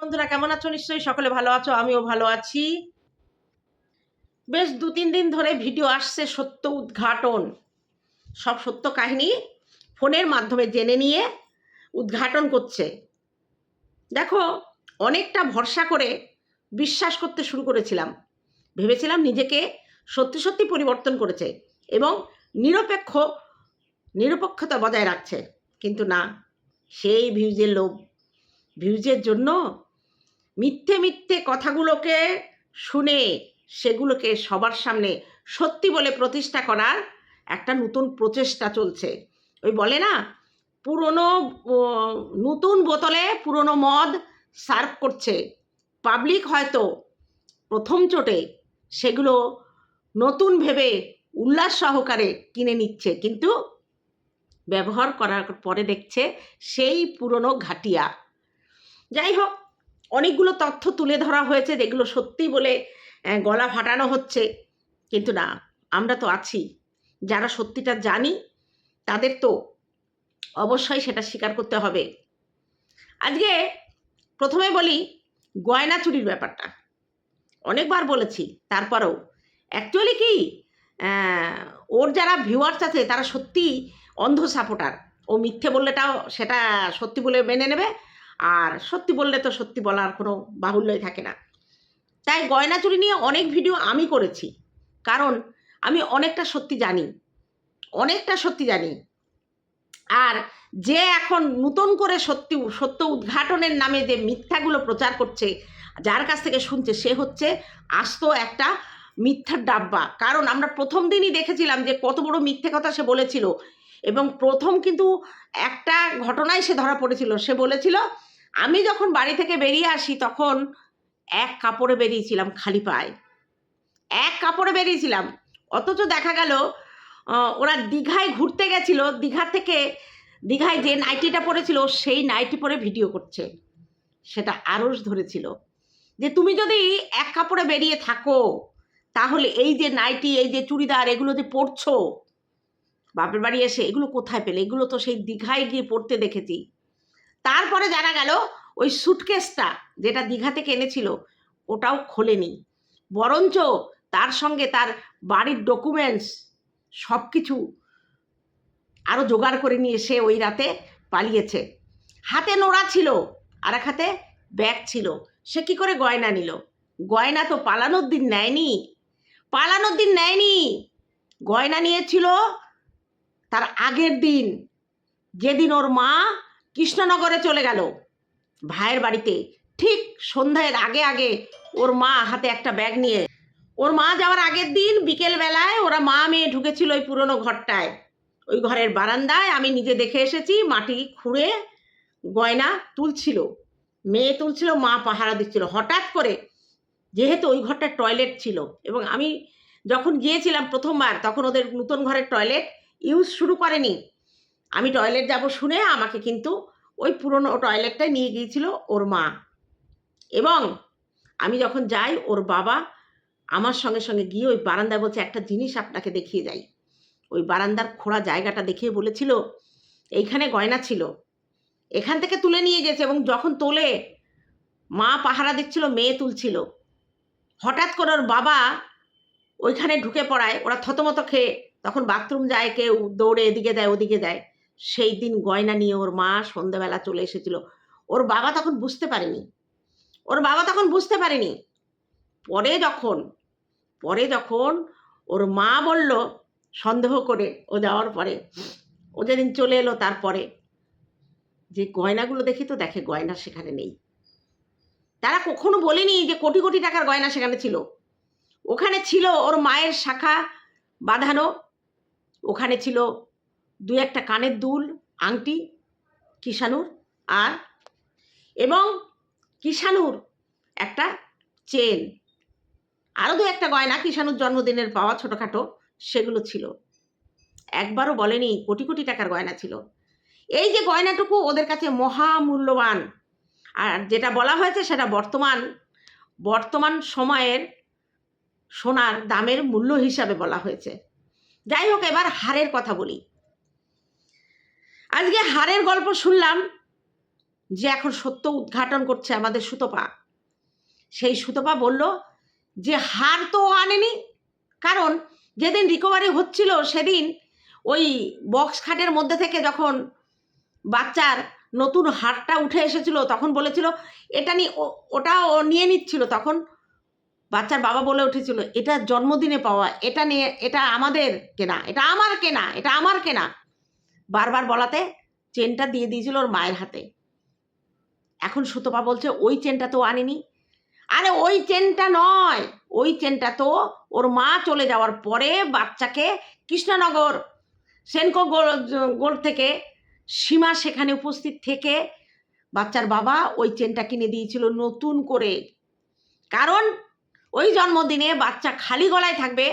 বন্ধুরা, কেমন আছো? নিশ্চয়ই সকলে ভালো আছো, আমিও ভালো আছি। বেশ দু তিন দিন ধরে ভিডিও আসছে সত্য উদ্ঘাটন। সব সত্য কাহিনী ফোনের মাধ্যমে জেনে নিয়ে উদ্ঘাটন করছে। দেখো, অনেকটা ভরসা করে বিশ্বাস করতে শুরু করেছিলাম। ভেবেছিলাম নিজেকে সত্যি সত্যি পরিবর্তন করেছে এবং নিরপেক্ষ, নিরপেক্ষতা বজায় রাখছে। কিন্তু না, সেই ভিউজের লোভ। ভিউজের জন্য মিথ্যে মিথ্যে কথাগুলোকে শুনে সেগুলোকে সবার সামনে সত্যি বলে প্রতিষ্ঠা করার একটা নতুন প্রচেষ্টা চলছে। ওই বলে না, পুরনো নতুন বোতলে পুরনো মদ সার্ভ করছে। পাবলিক হয়তো প্রথম চোটে সেগুলো নতুন ভেবে উল্লাস সহকারে কিনে নিচ্ছে, কিন্তু ব্যবহার করার পরে দেখছে সেই পুরনো ঘাটিয়া। যাই হোক অনেকগুলো তথ্য তুলে ধরা হয়েছে যেগুলো সত্যি বলে গলা ফাটানো হচ্ছে। কিন্তু না, আমরা তো আছি। যারা সত্যিটা জানি, তাদের তো অবশ্যই সেটা স্বীকার করতে হবে। আজকে প্রথমে বলি গয়না চুরির ব্যাপারটা। অনেকবার বলেছি, তারপরেও। অ্যাকচুয়ালি কি ওর যারা ভিউয়ার্স আছে, তারা সত্যি অন্ধ সাপোর্টার ও মিথ্যে বললেটাও সেটা সত্যি বলে মেনে নেবে। আর সত্যি বললে তো সত্যি বলার কোনো বাহুল্যই থাকে না। তাই গয়না চুরি নিয়ে অনেক ভিডিও আমি করেছি। কারণ আমি অনেকটা সত্যি জানি। অনেকটা সত্যি জানি। আর যে এখন নতুন করে সত্যি, সত্য উদ্ঘাটনের নামে যে মিথ্যাগুলো প্রচার করছে, যার কাছ থেকে শুনছে, সে হচ্ছে আস্ত একটা মিথ্যার ডাব্বা। কারণ আমরা প্রথম দিনই দেখেছিলাম যে কত বড় মিথ্যে কথা সে বলেছিল। এবং প্রথম কিন্তু একটা ঘটনায় সে ধরা পড়েছিল। সে বলেছিল আমি যখন বাড়ি থেকে বেরিয়ে আসি, তখন এক কাপড়ে বেরিয়েছিলাম খালি পায়ে। এক কাপড়ে বেরিয়েছিলাম। অথচ দেখা গেল ওরা দীঘায় ঘুরতে গেছিল, দীঘা থেকে, দীঘায় যে নাইটিটা পরেছিল সেই নাইটি পরে ভিডিও করছে। সেটা আরস ধরেছিল। যে তুমি যদি এক কাপড়ে বেরিয়ে থাকো, তাহলে এই যে নাইটি এই যে চুড়িদার, এগুলো যে পরছো, বাপের বাড়ি এসে, এগুলো কোথায় পেলে? এগুলো তো সেই দীঘায় গিয়ে পড়তে দেখেছি। তারপরে জানা গেল ওই সুটকেসটা যেটা দীঘা থেকে এনেছিল, ওটাও খোলেনি। বরঞ্চ তার সঙ্গে তার বাড়ির ডকুমেন্টস সব কিছু আরও জোগাড় করে নিয়ে সে ওই রাতে পালিয়েছে। হাতে নোড়া ছিল আর এক হাতে ব্যাগ ছিল। সে কি করে গয়না নিল? গয়না তো পালানোর দিন নেয়নি। পালানোর দিন নেয়নি। গয়না নিয়েছিল তার আগের দিন। যেদিন ওর মা কৃষ্ণনগরে চলে গেল। ভাইয়ের বাড়িতে ঠিক সন্ধ্যার আগে আগে ওর মা হাতে একটা ব্যাগ নিয়ে, ওর মা যাওয়ার আগের দিন বিকেল বেলায় ওরা মা মেয়ে ঢুকেছিল ওই পুরনো ঘরটায়। ওই ঘরের বারান্দায় আমি নিজে দেখে এসেছি, মাটি খুঁড়ে গয়না তুলছিল। মেয়ে তুলছিল, মা পাহারা দিচ্ছিল। হঠাৎ করে যেহেতু ওই ঘরটা টয়লেট ছিল এবং আমি যখন গিয়েছিলাম প্রথমবার, তখন ওদের নতুন ঘরের টয়লেট ইউজ শুরু করেনি। আমি টয়লেট যাব শুনে আমাকে কিন্তু ওই পুরনো টয়লেটটায় নিয়ে গিয়েছিল ওর মা। এবং আমি যখন যাই, ওর বাবা আমার সঙ্গে সঙ্গে গিয়ে ওই বারান্দায় বলছে, একটা জিনিস আপনাকে দেখিয়ে যাই। ওই বারান্দার খোঁড়া জায়গাটা দেখিয়ে বলেছিল, এইখানে গয়না ছিল। এখান থেকে তুলে নিয়ে গেছে। এবং যখন তোলে, মা পাহারা দিচ্ছিল, মেয়ে তুলছিল। হঠাৎ করে ওর বাবা ওইখানে ঢুকে পড়ায়, ওরা থতমত খেয়ে, তখন বাথরুম যায় কেউ, দৌড়ে এদিকে যায়, ওদিকে যায়। সেই দিন গয়না নিয়ে ওর মা সন্ধ্যাবেলা চলে এসেছিল। ওর বাবা তখন বুঝতে পারেনি। ওর বাবা তখন বুঝতে পারেনি। পরে যখন পরে যখন ওর মা বলল সন্দেহ করে ও যাওয়ার পরে, ও যেদিন চলে এলো তারপরে, যে গয়নাগুলো দেখি তো দেখে গয়না সেখানে নেই। তারা কখনো বলেনি যে কোটি কোটি টাকার গয়না সেখানে ছিল। ওখানে ছিল ওর মায়ের শাখা বাঁধানো, ওখানে ছিল দু একটা কানের দুল, আংটি কিষানুর আর এবং কিষানুর একটা চেন। আরও দু একটা গয়না কিষানুর জন্মদিনের পাওয়া ছোটোখাটো, সেগুলো ছিল। একবারও বলেনি, কোটি কোটি টাকার গয়না ছিল। এই যে গয়নাটুকু ওদের কাছে মহামূল্যবান, আর যেটা বলা হয়েছে সেটা বর্তমান বর্তমান সময়ের সোনার দামের মূল্য হিসাবে বলা হয়েছে। যাই হোক, এবার হারের কথা বলি। আজকে হারের গল্প শুনলাম যে এখন সত্য উদ্ঘাটন করছে আমাদের সুতপা। সেই সুতপা বলল যে হার তো আনেনি, কারণ যেদিন রিকভারি হচ্ছিল সেদিন ওই বক্স খাটের মধ্যে থেকে যখন বাচ্চার নতুন হারটা উঠে এসেছিল, তখন বলেছিল, এটা নিয়ে ওটা ও নিয়ে নিচ্ছিল। তখন বাচ্চার বাবা বলে উঠেছিল, এটা জন্মদিনে পাওয়া, এটা নিয়ে, এটা আমাদের কেনা, এটা আমার কেনা, এটা আমার কেনা। বারবার বলাতে চেনটা দিয়ে দিয়েছিল ওর মায়ের হাতে। এখন সুতপা বলছে, ওই চেনটা তো আনেনি। আরে ওই চেনটা নয়, ওই চেনটা তো ওর মা চলে যাওয়ার পরে বাচ্চাকে কৃষ্ণনগর, সেনকো গোল গোল থেকে সীমা সেখানে উপস্থিত থেকে বাচ্চার বাবা ওই চেনটা কিনে দিয়েছিল নতুন করে। কারণ ওই জন্মদিনে বাচ্চা খালি গলায় থাকবে,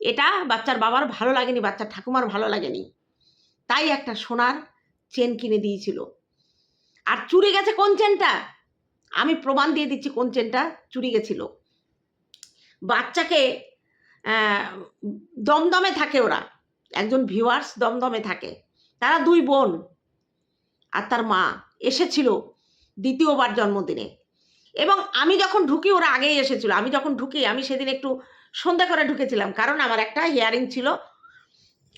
এটা বাচ্চার বাবার ভালো লাগেনি, বাচ্চার ঠাকুমার ভালো লাগেনি। তাই একটা সোনার চেন কিনে দিয়েছিল। আর চুরি গেছে কোন চেনটা আমি প্রমাণ দিয়ে দিচ্ছি কোন চেনটা চুরি গেছিল। বাচ্চাকে দমদমে থাকে ওরা। একজন ভিউয়ার্স দমদমে থাকে। তারা দুই বোন আর তার মা এসেছিল দ্বিতীয়বার জন্মদিনে। এবং আমি যখন ঢুকি, ওরা আগেই এসেছিল। আমি যখন ঢুকি, আমি সেদিন একটু সন্ধ্যা করে ঢুকেছিলাম। কারণ আমার একটা হিয়ারিং ছিল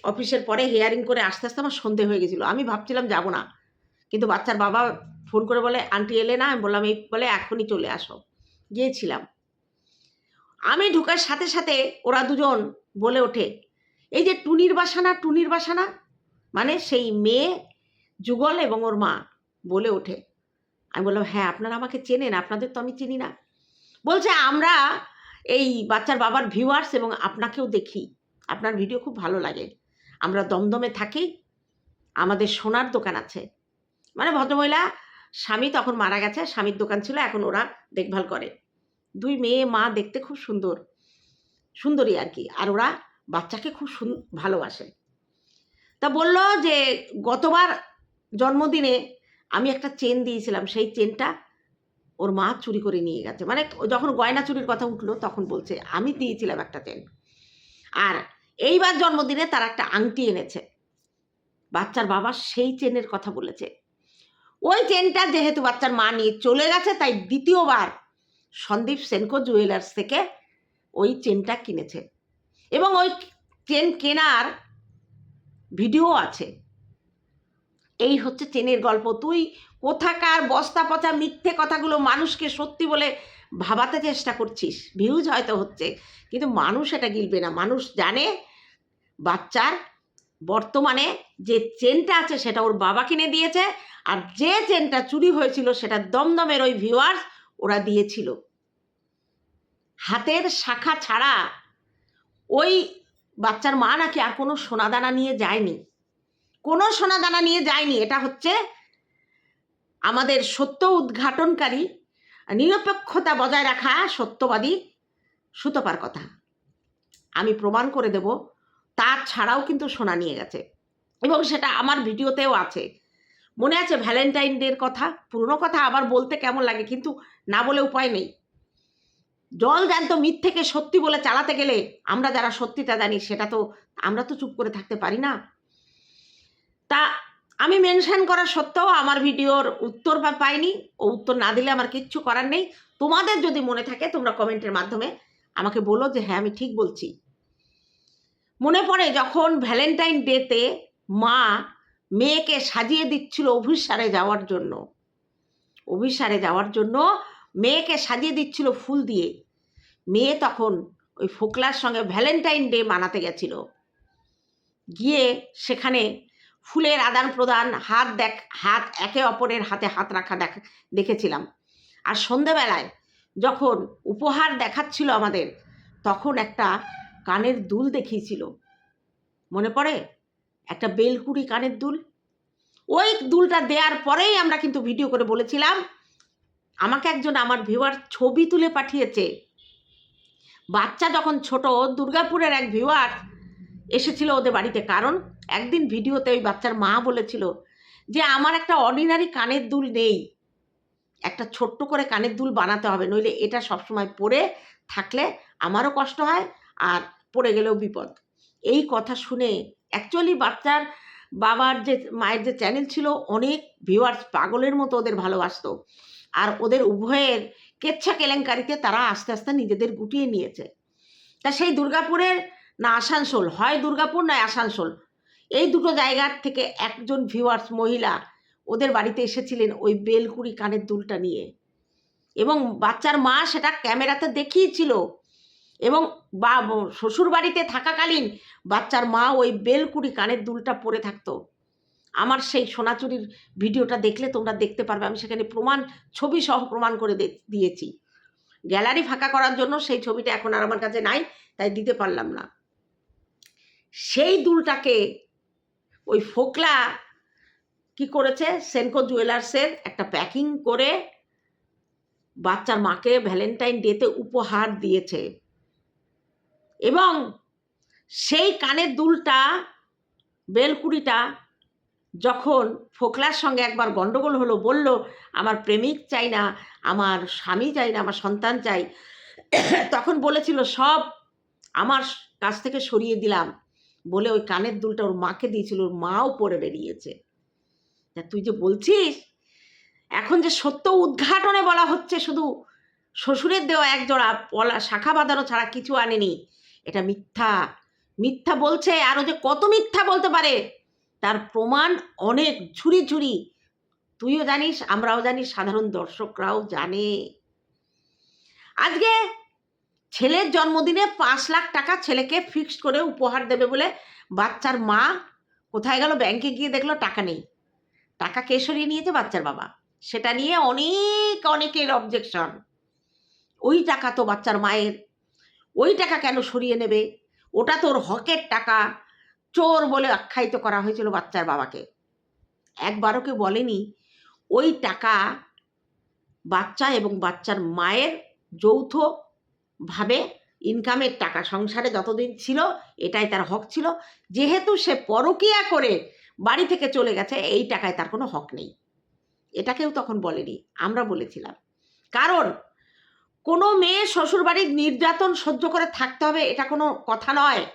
অফিসের পরে হিয়ারিং করে আস্তে আস্তে আমার সন্ধে হয়ে গেছিল। আমি ভাবছিলাম যাব না। কিন্তু বাচ্চার বাবা ফোন করে বলে, আন্টি এলে না? আমি বললাম, এই বলে এখনই চলে আসো। গিয়েছিলাম। আমি ঢুকার সাথে সাথে ওরা দুজন বলে ওঠে, এই যে টুনির বাসানা টুনির বাসানা? মানে সেই মেয়ে, যুগল এবং ওর মা বলে ওঠে। আমি বললাম হ্যাঁ আপনারা আমাকে চেনেন, আপনাদের তো আমি চিনি না। বলছে, আমরা এই বাচ্চার বাবার ভিউয়ার্স এবং আপনাকেও দেখি। আপনার ভিডিও খুব ভালো লাগে। আমরা দমদমে থাকি, আমাদের সোনার দোকান আছে। মানে ভদ্রমহিলা, স্বামী তখন মারা গেছে, স্বামীর দোকান ছিল, এখন ওরা দেখভাল করে। দুই মেয়ে, মা দেখতে খুব সুন্দর, সুন্দরী আর কি, আর ওরা বাচ্চাকে খুব ভালোবাসে। তা বলল যে, গতবার জন্মদিনে আমি একটা চেন দিয়েছিলাম, সেই চেনটা ওর মা চুরি করে নিয়ে গেছে। মানে যখন গয়না চুরির কথা উঠল, তখন বলছে, আমি দিয়েছিলাম একটা চেন। আর এইবার জন্মদিনে তার একটা আংটি এনেছে। বাচ্চার বাবা সেই চেনের কথা বলেছে। ওই চেনটা যেহেতু বাচ্চার মা নিয়ে চলে গেছে, তাই দ্বিতীয়বার সন্দীপ সেনকো জুয়েলার্স থেকে ওই চেনটা কিনেছে। এবং ওই চেন কেনার ভিডিও আছে। এই হচ্ছে চেনের গল্প। তুই কোথাকার বস্তা পচা মিথ্যে কথাগুলো মানুষকে সত্যি বলে ভাবাতে চেষ্টা করছিস। ভিউজ হয়তো হচ্ছে, কিন্তু মানুষ এটা গিলবে না। মানুষ জানে বাচ্চার বর্তমানে যে চেনটা আছে সেটা ওর বাবা কিনে দিয়েছে আর যে চেনটা চুরি হয়েছিল সেটা দমদমের ওই ভিউয়ার্স ওরা দিয়েছিল। হাতের শাখা ছাড়া ওই বাচ্চার মা নাকি আর কোনো সোনাদানা নিয়ে যায়নি। কোনো সোনাদানা নিয়ে যায়নি। এটা হচ্ছে আমাদের সত্য উদ্ঘাটনকারী নিরপেক্ষতা বজায় রাখা সত্যবাদী সুতপার কথা। আমি প্রমাণ করে দেব তার ছাড়াও কিন্তু সোনা নিয়ে গেছে। এবং সেটা আমার ভিডিওতেও আছে। মনে আছে ভ্যালেন্টাইন ডের কথা? পুরনো কথা আবার বলতে কেমন লাগে? কিন্তু না বলে উপায় নেই। জল জ্যান্ত মিথ্যেকে সত্যি বলে চালাতে গেলে আমরা যারা সত্যিটা জানি, সেটা তো আমরা তো চুপ করে থাকতে পারি না। তা আমি মেনশন করা সত্ত্বেও আমার ভিডিওর উত্তর পাইনি। ও উত্তর না দিলে আমার কিচ্ছু করার নেই। তোমাদের যদি মনে থাকে তোমরা কমেন্টের মাধ্যমে আমাকে বলো যে হ্যাঁ আমি ঠিক বলছি। মনে পড়ে যখন ভ্যালেন্টাইন ডেতে মা মেয়েকে সাজিয়ে দিচ্ছিল অভিসারে যাওয়ার জন্য। অভিসারে যাওয়ার জন্য মেয়েকে সাজিয়ে দিচ্ছিল ফুল দিয়ে। মেয়ে তখন ওই ফোকলার সঙ্গে ভ্যালেন্টাইন ডে মানাতে গেছিল। গিয়ে সেখানে ফুলের আদান প্রদান, হাত দেখ, হাত একে অপরের হাতে হাত রাখা দেখ, দেখেছিলাম। আর সন্ধেবেলায় যখন উপহার দেখাচ্ছিল আমাদের, তখন একটা কানের দুল দেখিয়েছিল। মনে পড়ে? একটা বেলকুড়ি কানের দুল? ওই দুলটা দেওয়ার পরেই আমরা কিন্তু ভিডিও করে বলেছিলাম, আমাকে একজন আমার ভিউয়ার ছবি তুলে পাঠিয়েছে। বাচ্চা যখন ছোট, দুর্গাপুরের এক ভিউয়ার এসেছিল ওদের বাড়িতে। কারণ একদিন ভিডিওতে ওই বাচ্চার মা বলেছিল যে, আমার একটা অর্ডিনারি কানের দুল নেই। একটা ছোট্ট করে কানের দুল বানাতে হবে। নইলে এটা সবসময় পরে থাকলে আমারও কষ্ট হয় আর পড়ে গেলেও বিপদ। এই কথা শুনে অ্যাকচুয়ালি বাচ্চার বাবার যে মায়ের যে চ্যানেল ছিল, অনেক ভিউয়ার্স পাগলের মতো ওদের ভালোবাসতো। আর ওদের উভয়ের কেচ্ছা কেলেঙ্কারিতে তারা আস্তে আস্তে নিজেদের গুটিয়ে নিয়েছে। তা সেই দুর্গাপুরের না আসানসোল? হয় দুর্গাপুর নয় আসানসোল? এই দুটো জায়গার থেকে একজন ভিউয়ার্স মহিলা ওদের বাড়িতে এসেছিলেন ওই বেলকুড়ি কানের দুলটা নিয়ে। এবং বাচ্চার মা সেটা ক্যামেরাতে দেখিয়েছিল। এবং বা শ্বশুর বাড়িতে থাকাকালীন বাচ্চার মা ওই বেলকুড়ি কানের দুলটা পরে থাকতো। আমার সেই সোনাচুরির ভিডিওটা দেখলে তোমরা দেখতে পারবে, আমি সেখানে প্রমাণ ছবি সহ প্রমাণ করে দিয়েছি। গ্যালারি ফাঁকা করার জন্য সেই ছবিটা এখন আর আমার কাছে নাই, তাই দিতে পারলাম না। সেই দুলটাকে ওই ফোকলা কি করেছে, সেনকো জুয়েলার্সের একটা প্যাকিং করে বাচ্চার মাকে ভ্যালেন্টাইন ডেতে উপহার দিয়েছে। এবং সেই কানের দুলটা, বেলকুড়িটা যখন ফোকলার সঙ্গে একবার গন্ডগোল হলো, বলল, আমার প্রেমিক চাই না, আমার স্বামী চাই না, আমার সন্তান চাই। তখন বলেছিল, সব আমার কাছ থেকে সরিয়ে দিলাম। বলে ওই কানের দুলটা ওর মাকে দিয়েছিল, ওর মাও পরে বেরিয়েছে। তা তুই যে বলছিস, এখন যে সত্য উদ্ঘাটনে বলা হচ্ছে, শুধু শ্বশুরের দেওয়া এক জোড়া পলা শাখা বাঁধানো ছাড়া কিছু আনেনি। এটা মিথ্যা। মিথ্যা বলছে আরও যে কত মিথ্যা বলতে পারে, তার প্রমাণ অনেক ঝুড়ি ঝুড়ি তুইও জানিস, আমরাও জানি, সাধারণ দর্শকরাও জানে। আজকে ছেলের জন্মদিনে পাঁচ লাখ টাকা ছেলেকে ফিক্সড করে উপহার দেবে বলে বাচ্চার মা কোথায় গেল ব্যাংকে গিয়ে দেখল টাকা নেই। টাকা কে সরিয়ে নিয়েছে বাচ্চার বাবা। সেটা নিয়ে অনেক, অনেকের অবজেকশন ওই টাকা তো বাচ্চার মায়ের। ওই টাকা কেন সরিয়ে নেবে? ওটা তোর হকের টাকা। চোর বলে আখ্যায়িত করা হয়েছিল বাচ্চার বাবাকে। একবারও কেউ বলেনি, ওই টাকা বাচ্চা এবং বাচ্চার মায়ের যৌথভাবে ইনকামের টাকা, সংসারে যতদিন ছিল এটাই তার হক ছিল। যেহেতু সে পরকিয়া করে বাড়ি থেকে চলে গেছে, এই টাকায় তার কোনো হক নেই। এটা কেউ তখন বলেনি, আমরা বলেছিলাম। কারণ কোনো মেয়ে শ্বশুরবাড়ির নির্যাতন সহ্য করে থাকতে হবে, এটা কোনো কথা নয়।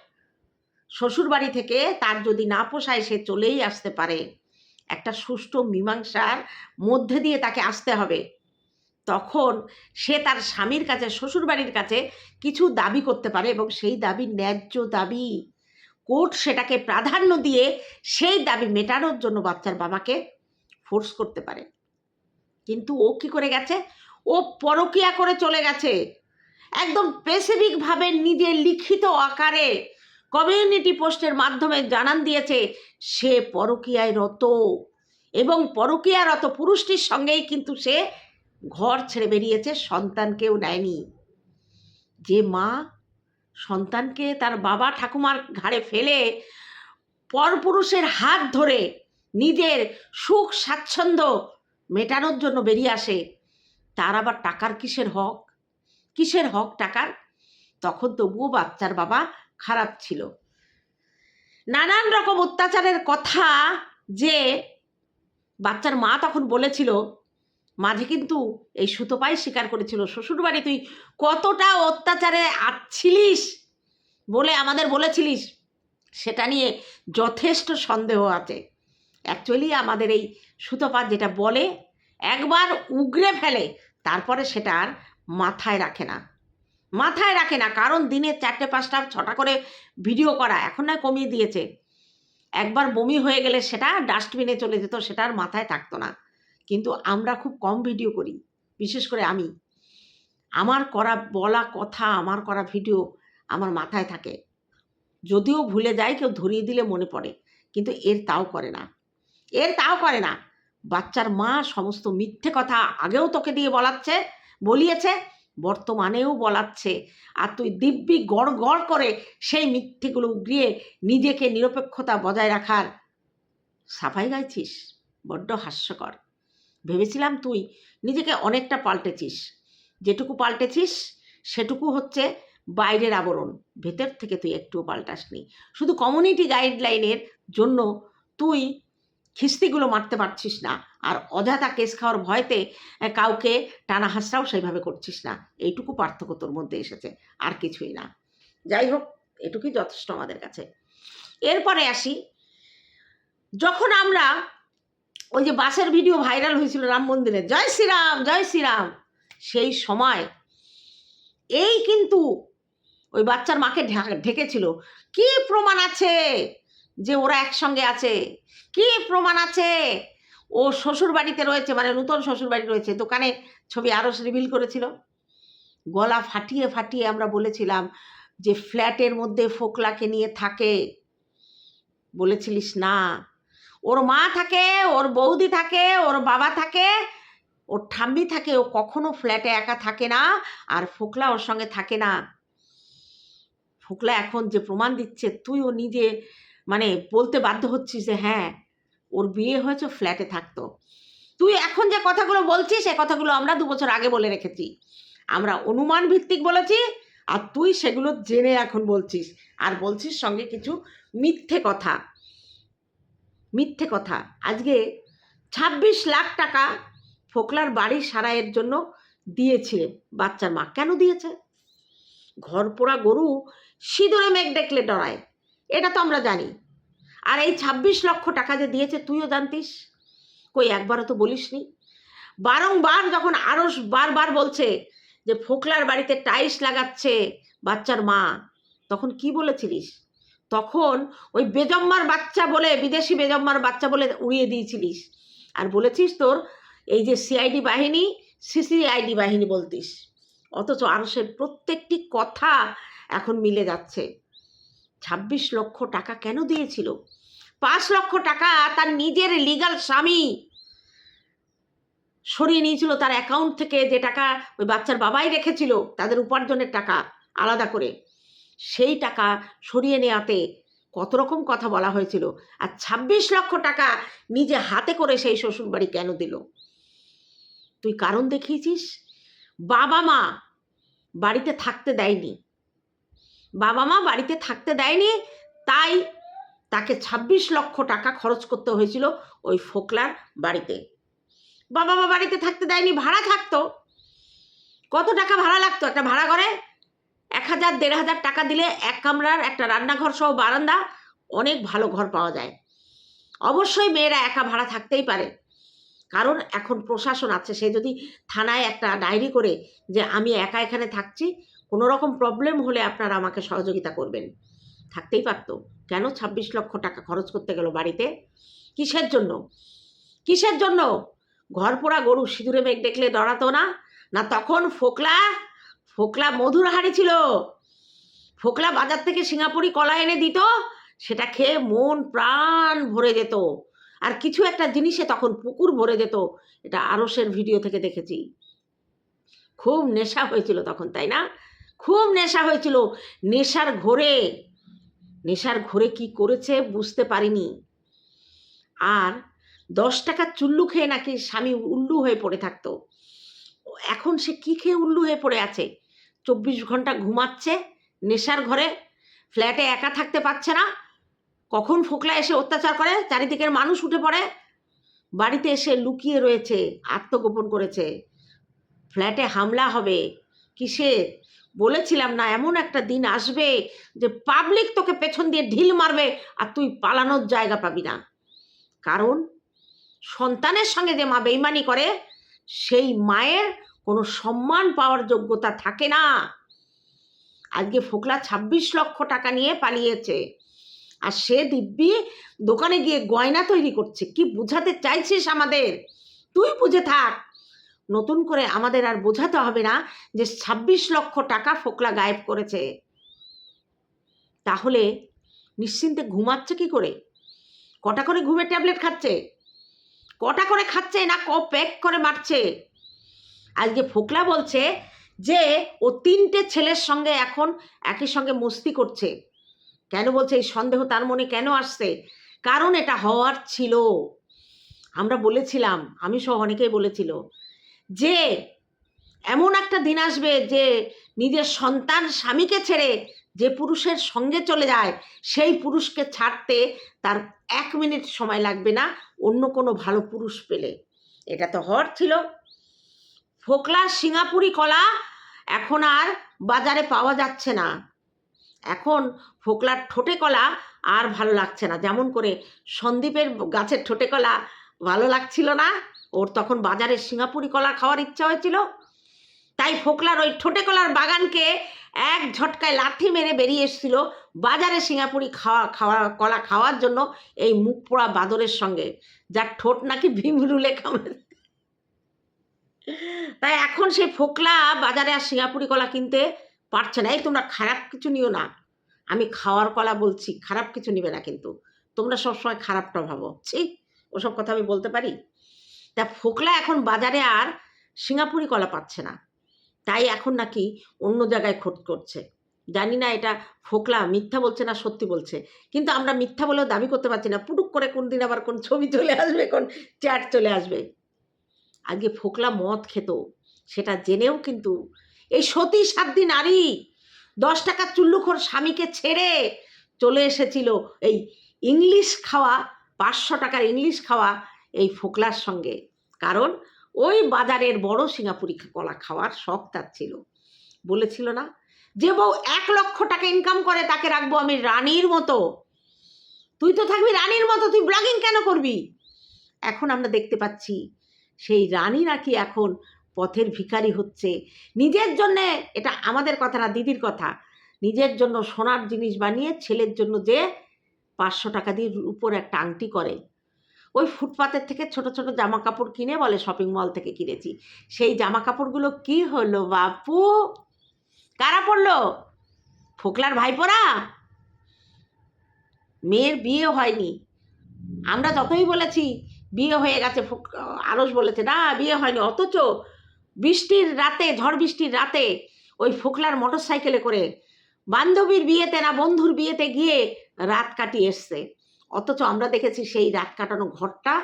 শ্বশুরবাড়ি থেকে তার যদি না পোষায়, সে চলেই আসতে পারে। একটা সুষ্ঠু মীমাংসার মধ্যে দিয়ে তাকে আসতে হবে। তখন সে তার স্বামীর কাছে, শ্বশুরবাড়ির কাছে কিছু দাবি করতে পারে এবং সেই দাবি ন্যায্য দাবি। কোর্ট সেটাকে প্রাধান্য দিয়ে সেই দাবি মেটানোর জন্য বাচ্চার বাবাকে ফোর্স করতে পারে। কিন্তু ও কি করে গেছে? ও পরকিয়া করে চলে গেছে। একদম স্পেসিফিকভাবে নিজে লিখিত আকারে কমিউনিটি পোস্টের মাধ্যমে জানান দিয়েছে, সে পরকীয়ায় রত এবং পরকীয়ারত পুরুষটির সঙ্গেই কিন্তু সে ঘর ছেড়ে বেরিয়েছে, সন্তানকেও নেয়নি। যে মা সন্তানকে তার বাবা ঠাকুমার ঘাড়ে ফেলে পরপুরুষের হাত ধরে নিজের সুখ স্বাচ্ছন্দ্য মেটানোর জন্য বেরিয়ে আসে তার আবার টাকার কিসের হক? কিসের হক টাকার? তখন তবুও বাচ্চার বাবা খারাপ ছিল। নানান রকম অত্যাচারের কথা যে বাচ্চার মা তখন বলেছিল, মাঝে কিন্তু এই সুতোপাই স্বীকার করেছিল। শ্বশুরবাড়ি তুই কতটা অত্যাচারে আছিলিস বলে আমাদের বলেছিলিস, সেটা নিয়ে যথেষ্ট সন্দেহ আছে। অ্যাকচুয়ালি আমাদের এই সুতপা যেটা বলে, একবার উগরে ফেলে তারপরে সেটা আর মাথায় রাখে না। মাথায় রাখে না, কারণ দিনে চারটে, পাঁচটা, ছটা করে ভিডিও করা এখন না কমিয়ে দিয়েছে। একবার বমি হয়ে গেলে সেটা ডাস্টবিনে চলে যেত, সেটা আর মাথায় থাকতো না। কিন্তু আমরা খুব কম ভিডিও করি, বিশেষ করে আমি। আমার করা, বলা কথা, আমার করা ভিডিও আমার মাথায় থাকে। যদিও ভুলে যায় কেউ ধরিয়ে দিলে মনে পড়ে, কিন্তু এর তাও করে না। এর তাও করে না। বাচ্চার মা সমস্ত মিথ্যে কথা আগেও তোকে দিয়ে বলাচ্ছে, বলিয়েছে, বর্তমানেও বলাচ্ছে। আর তুই দিব্যি গড় গড় করে সেই মিথ্যেগুলো উগরিয়ে নিজেকে নিরপেক্ষতা বজায় রাখার সাফাই গাইছিস? বড্ড হাস্যকর। ভেবেছিলাম তুই নিজেকে অনেকটা পাল্টেছিস। যেটুকু পাল্টেছিস, সেটুকু হচ্ছে বাইরের আবরণ। ভেতর থেকে তুই একটুও পাল্টাসনি। শুধু কমিউনিটি গাইডলাইনের জন্য তুই খিস্তিগুলো মারতে পারছিস না। আর অযথা কেস খাওয়ার ভয়তে কাউকে টানা হাসরাও সেইভাবে করছিস না। এইটুকু পার্থক্য তোর মধ্যে এসেছে, আর কিছুই না। যাই হোক, এটুকুই যথেষ্ট আমাদের কাছে। এরপরে আসি, যখন আমরা ওই যে বাসের ভিডিও ভাইরাল হয়েছিল রাম মন্দিরে, জয় শ্রীরাম জয় শ্রীরাম, সেই সময় এই কিন্তু ওই বাচ্চার মাকে ঢেকেছিল। কি প্রমাণ আছে? যে ওরা একসঙ্গে আছে। কি প্রমাণ আছে? ও শ্বশুর বাড়িতে রয়েছে মানে নূতন শ্বশুর বাড়ি রয়েছে। দোকানে ছবি আরও রিভিল করেছিল। গলা ফাটিয়ে ফাটিয়ে আমরা বলেছিলাম যে ফ্ল্যাটের মধ্যে ফোকলাকে নিয়ে থাকে। বলেছিলিস না। ওর মা থাকে, ওর বৌদি থাকে, ওর বাবা থাকে, ওর ঠাম্মি থাকে, ও কখনো ফ্ল্যাটে একা থাকে না আর ফোকলা ওর সঙ্গে থাকে না। ফোকলা এখন যে প্রমাণ দিচ্ছে, তুই ও নিজে মানে বলতে বাধ্য হচ্ছিস যে হ্যাঁ ওর বিয়ে হয়েছে ফ্ল্যাটে থাকতো। তুই এখন যে কথাগুলো বলছিস সে কথাগুলো আমরা দু বছর আগে বলে রেখেছি। আমরা অনুমান ভিত্তিক বলেছি, আর তুই সেগুলো জেনে এখন বলছিস। আর বলছিস সঙ্গে কিছু মিথ্যে কথা। মিথ্যে কথা। আজকে ছাব্বিশ লাখ টাকা ফোকলার বাড়ি সারাইয়ের জন্য দিয়েছে বাচ্চার মা। কেন দিয়েছে? ঘর পোড়া গরু সিঁদুরে মেঘ দেখলে ডরায়। এটা তো আমরা জানি। আর এই ছাব্বিশ লক্ষ টাকা যে দিয়েছে, তুইও জানতিস। কই, একবারও তো বলিসনি। বারংবার যখন আরও বারবার বলছে যে ফোকলার বাড়িতে টাইলস লাগাচ্ছে বাচ্চার মা, তখন কি বলেছিলিস? তখন ওই বেজম্মার বাচ্চা বলে, বিদেশি বেজম্মার বাচ্চা বলে উড়িয়ে দিয়েছিলিস। আর বলেছিস তোর এই যে সিআইডি বাহিনী, সিসিআইডি বাহিনী বলতিস। অথচ আরসের প্রত্যেকটি কথা এখন মিলে যাচ্ছে। ছাব্বিশ লক্ষ টাকা কেন দিয়েছিল? পাঁচ লক্ষ টাকা তার নিজের লিগাল স্বামী সরিয়ে নিয়েছিল তার অ্যাকাউন্ট থেকে যে টাকা ওই বাচ্চার বাবাই রেখেছিল, তাদের উপার্জনের টাকা আলাদা করে। সেই টাকা সরিয়ে নেওয়াতে কত রকম কথা বলা হয়েছিল। আর ছাব্বিশ লক্ষ টাকা নিজে হাতে করে সেই শ্বশুরবাড়ি কেন দিল? তুই কারণ দেখিয়েছিস? বাবা মা বাড়িতে থাকতে দেয়নি। বাবা মা বাড়িতে থাকতে দেয়নি, তাই তাকে ছাব্বিশ লক্ষ টাকা খরচ করতে হয়েছিল ওই ফোকলার বাড়িতে। বাবা মা বাড়িতে থাকতে দেয়নি, ভাড়া থাকতো। কত টাকা ভাড়া লাগতো একটা ভাড়া করে এক হাজার, দেড় হাজার টাকা দিলে এক কামরার, একটা রান্নাঘর সহ বারান্দা, অনেক ভালো ঘর পাওয়া যায়। অবশ্যই মেয়েরা একা ভাড়া থাকতেই পারে। কারণ এখন প্রশাসন আছে, সে যদি থানায় একটা ডায়েরি করে যে আমি একা এখানে থাকছি কোনো রকম প্রবলেম হলে আপনারা আমাকে সহযোগিতা করবেন। থাকতেই পারতো। কেন ছাব্বিশ লক্ষ টাকা খরচ করতে গেল বাড়িতে? কিসের জন্য? কিসের জন্য? ঘর পোড়া গরু সিঁদুরে মেঘ দেখলে ডরাতো না? না তখন ফোকলা? ফোকলা মধুর হাড়ি ছিল। ফোকলা বাজার থেকে সিঙ্গাপুরি কলা এনে দিত, সেটা খেয়ে মন প্রাণ ভরে যেত। আর কিছু একটা জিনিসে তখন পুকুর ভরে যেত, এটা আরসের ভিডিও থেকে দেখেছি। খুব নেশা হয়েছিল তখন, তাই না? খুব নেশা হয়েছিল। নেশার ঘোরে। নেশার ঘোরে কি করেছে বুঝতে পারিনি। আর দশ টাকার চুল্লু খেয়ে নাকি স্বামী উল্লু হয়ে পড়ে থাকতো। এখন সে কি খেয়ে উল্লু হয়ে পড়ে আছে? চব্বিশ ঘণ্টা ঘুমাচ্ছে, নেশার ঘরে, ফ্ল্যাটে একা থাকতে পারছে না। কখন ফোকলা এসে অত্যাচার করে? চারিদিকের মানুষ উঠে পড়ে। বাড়িতে এসে লুকিয়ে রয়েছে, আত্মগোপন করেছে। ফ্ল্যাটে হামলা হবে। কিসে বলেছিলাম না, এমন একটা দিন আসবে যে পাবলিক তোকে পেছন দিয়ে ঢিল মারবে আর তুই পালানোর জায়গা পাবি না। কারণ সন্তানের সঙ্গে যে মা বেইমানি করে, সেই মায়ের কোনো সম্মান পাওয়ার যোগ্যতা থাকে না। আজকে ফোকলা ছাব্বিশ লক্ষ টাকা নিয়ে পালিয়েছে আর সে দিব্যি দোকানে গিয়ে গয়না তৈরি করছে। কি বোঝাতে চাইছিস আমাদের? তুই বুঝে থাক। নতুন করে আমাদের আর বোঝাতে হবে না যে ছাব্বিশ লক্ষ টাকা ফোকলা গায়েব করেছে। তাহলে নিশ্চিন্তে ঘুমাচ্ছে কি করে? কটা করে ঘুমের ট্যাবলেট খাচ্ছে? কটা করে খাচ্ছে না ক প্যাক করে মারছে? আজকে ফোকলা বলছে যে ও তিনটে ছেলের সঙ্গে এখন একই সঙ্গে মস্তি করছে। কেন বলছে? এই সন্দেহ তার মনে কেন আসছে? কারণ এটা হওয়ার ছিল। আমরা বলেছিলাম, আমি সহ অনেকেই বলেছিল যে এমন একটা দিন আসবে যে নিজের সন্তান স্বামীকে ছেড়ে যে পুরুষের সঙ্গে চলে যায়, সেই পুরুষকে ছাড়তে তার এক মিনিট সময় লাগবে না, অন্য কোনো ভালো পুরুষ পেলে। এটা তো হর ছিল। ফোকলা সিঙ্গাপুরি কলা এখন আর বাজারে পাওয়া যাচ্ছে না। এখন ফোকলার ঠোঁটে কলা আর ভালো লাগছে না। যেমন করে সন্দীপের গাছের ঠোঁটে কলা ভালো লাগছিল না। ওর তখন বাজারে সিঙ্গাপুরি কলা খাওয়ার ইচ্ছা হয়েছিল। তাই ফোকলার ওই ঠোঁটে কলার বাগানকে এক ঝটকায় লাথি মেরে বেরিয়ে এসেছিল বাজারে সিঙ্গাপুরি খাওয়া খাওয়া, কলা খাওয়ার জন্য এই মুখ পোড়া বাদরের সঙ্গে। যার ঠোঁট নাকি ভীমরুলে কামড়ে তাই এখন সেই ফোকলা বাজারে আর সিঙ্গাপুরি কলা কিনতে পারছে না। এই তোমরা খারাপ কিছু নিও না। আমি খাওয়ার কলা বলছি, খারাপ কিছু নিবে না কিন্তু। তোমরা সবসময় খারাপটা ভাবো। ছি। ওসব কথা আমি বলতে পারি? তা ফোকলা এখন বাজারে আর সিঙ্গাপুরি কলা পাচ্ছে না। তাই এখন নাকি অন্য জায়গায় খোঁজ করছে। জানি না এটা ফোকলা মিথ্যা বলছে না সত্যি বলছে। কিন্তু আমরা মিথ্যা বলেও দাবি করতে পারছি না। পুটুক করে কোন দিন আবার কোন ছবি চলে আসবে, কোন চ্যাট চলে আসবে। আগে ফোকলা মদ খেত, সেটা জেনেও কিন্তু এই সতী সাধ্যী নারী দশ টাকার চুল্লুখোর স্বামীকে ছেড়ে চলে এসেছিল এই ইংলিশ খাওয়া পাঁচশো টাকার ইংলিশ খাওয়া এই ফোকলার সঙ্গে। কারণ ওই বাজারের বড় সিঙ্গাপুরি কলা খাওয়ার শখ তার ছিল। বলেছিল না, যে বউ এক লক্ষ টাকা ইনকাম করে, তাকে রাখব আমি রানীর মতো। তুই তো থাকবি রানীর মতো, তুই ব্লগিং কেন করবি? এখন আমরা দেখতে পাচ্ছি, সেই রানী নাকি এখন পথের ভিখারি হচ্ছে। নিজের জন্যে, এটা আমাদের কথা না, দিদির কথা। নিজের জন্য সোনার জিনিস বানিয়ে, ছেলের জন্য যে পাঁচশো টাকা দিয়ে উপর একটা আংটি করে। ওই ফুটপাতের থেকে ছোট ছোট জামা কাপড় কিনে বলে শপিং মল থেকে কিনেছি। সেই জামা কাপড়গুলো কি হলো বাপু? কারা পড়ল ফোকলার ভাইপোরা? মেয়ের বিয়ে হয়নি। আমরা যতই বলেছি, বিয়ে হয়ে গেছে আরস বলেছে, না, বিয়ে হয়নি। অথচ বৃষ্টির রাতে, ঝড় বৃষ্টির রাতে ওই ফোকলার মোটর সাইকেলে করে বান্ধবীর বিয়েতে না বন্ধুর বিয়েতে গিয়ে রাত কাটিয়ে এসছে। অথচ আমরা দেখেছি সেই রাত কাটানো ঘরটা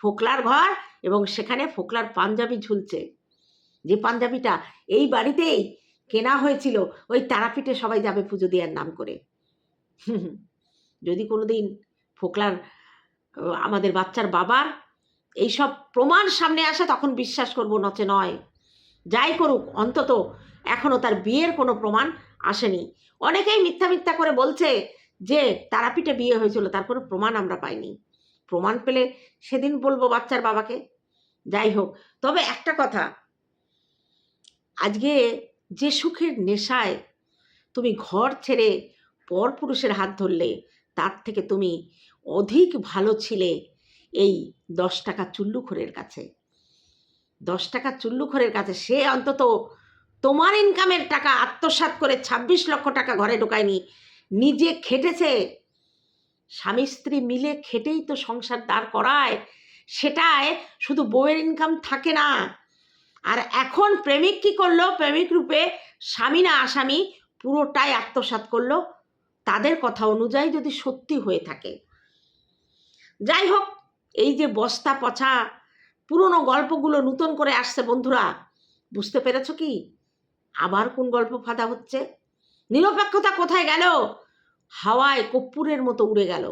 ফোকলার ঘর এবং সেখানে ফোকলার পাঞ্জাবি ঝুলছে। যে পাঞ্জাবিটা এই বাড়িতেই কেনা হয়েছিল, ওই তারাপীঠে সবাই যাবে পুজো দেওয়ার নাম করে। যদি কোনো দিন ফোকলার আমাদের বাচ্চার বাবার এইসব প্রমাণ সামনে আসে, তখন বিশ্বাস করব নচে নয়। যাই করুক, অন্তত এখনও তার বিয়ের কোনো প্রমাণ আসেনি। অনেকেই মিথ্যা মিথ্যা করে বলছে যে তারাপীঠে বিয়ে হয়েছিল তার কোনো প্রমাণ আমরা পাইনি। প্রমাণ পেলে সেদিন বলব বাচ্চার বাবাকে। যাই হোক, তবে একটা কথা, আজকে যে সুখের নেশায় তুমি ঘর ছেড়ে পরপুরুষের হাত ধরলে, তার থেকে তুমি অধিক ভালো ছিলে এই দশ টাকা চুল্লুখোরের কাছে। দশ টাকা চুল্লুখোরের কাছে, সে অন্তত তোমার ইনকামের টাকা আত্মসাৎ করে ছাব্বিশ লক্ষ টাকা ঘরে ঢোকায়নি, নিজে খেটেছে। স্বামী স্ত্রী মিলে খেটেই তো সংসার দাঁড় করায়, সেটায় শুধু বউয়ের ইনকাম থাকে না। আর এখন প্রেমিক কি করল? প্রেমিক রূপে স্বামী না আসামি পুরোটাই আত্মসাৎ করল। তাদের কথা অনুযায়ী যদি সত্যি হয়ে থাকে। যাই হোক, এই যে বস্তা পচা, পুরনো গল্পগুলো নতুন করে আসছে বন্ধুরা, বুঝতে পেরেছ কি? আবার কোন গল্প ফাঁদা হচ্ছে? নিরপেক্ষতা কোথায় গেল? হাওয়ায় কর্পূরের মতো উড়ে গেল।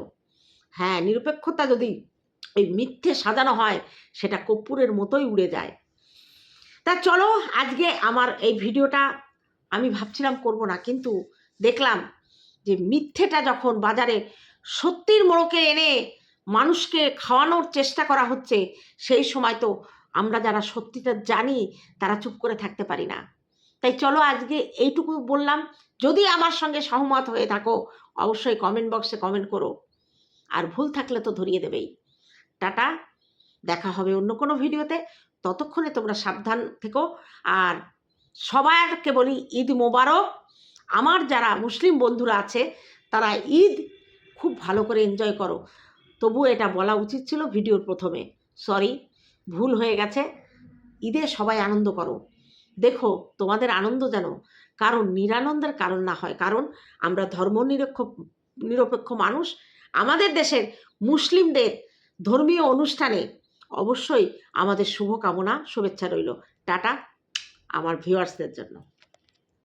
হ্যাঁ নিরপেক্ষতা যদি ওই মিথ্যে সাজানো হয়, সেটা কর্পূরের মতোই উড়ে যায়। তা চলো, আজকে আমার এই ভিডিওটা আমি ভাবছিলাম করব না, কিন্তু দেখলাম যে মিথ্যেটা যখন বাজারে সত্যির মোড়কে এনে মানুষকে খাওয়ানোর চেষ্টা করা হচ্ছে, সেই সময় তো আমরা যারা সত্যিটা জানি, তারা চুপ করে থাকতে পারি না। তাই চলো আজকে এইটুকু বললাম। যদি আমার সঙ্গে সহমত হয়ে থাকো, অবশ্যই কমেন্ট বক্সে কমেন্ট করো। আর ভুল থাকলে তো ধরিয়ে দেবেই। টাটা, দেখা হবে অন্য কোনো ভিডিওতে। ততক্ষণে তোমরা সাবধান থেকো। আর সবাইকে বলি, ঈদ মোবারক। আমার যারা মুসলিম বন্ধুরা আছে, তারা ঈদ খুব ভালো করে এনজয় করো। তবু এটা বলা উচিত ছিল ভিডিওর প্রথমে। সরি ভুল হয়ে গেছে। ঈদে সবাই আনন্দ করো। দেখো, তোমাদের আনন্দ যেন কারণ নিরানন্দের কারণ না হয়। কারণ আমরা ধর্ম নিরক্ষ নিরপেক্ষ মানুষ। আমাদের দেশের মুসলিমদের ধর্মীয় অনুষ্ঠানে অবশ্যই আমাদের শুভকামনা, শুভেচ্ছা রইল। টাটা, আমার ভিউয়ার্সদের জন্য।